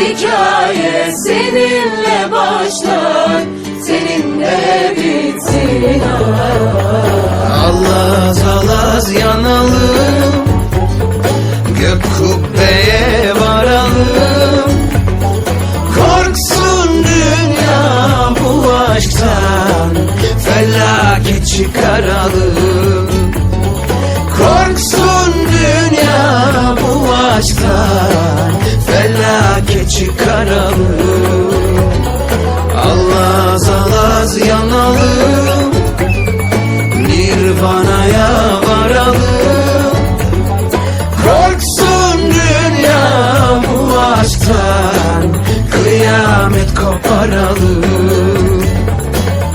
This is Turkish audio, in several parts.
Hikaye seninle başlar Seninle bitsin Alaz alaz yanalım Gök kubbeye varalım. Korksun dünya bu aşktan Felaket çıkaralım. Korksun dünya bu aşktan çıkaralım Allaz alaz yanalım Nirvana'ya varalım Korksun dünya bu aşktan Kıyamet koparalım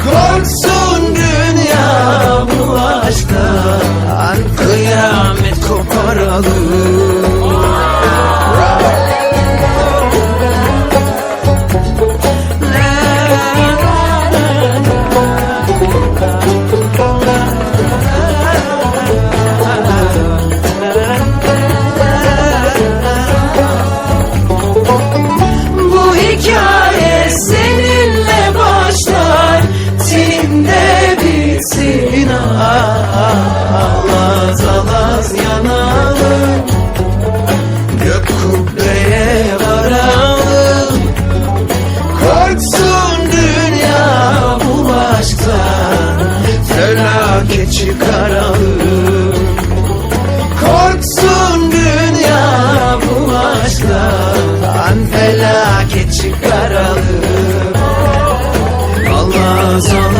Korksun dünya bu aşktan Kıyamet koparalım Alaz alaz yanalım Gök kubbeye varalım. Korksun dünya bu aşktan Felaket çıkaralım Korksun dünya bu aşktan Felaket çıkaralım Alaz alaz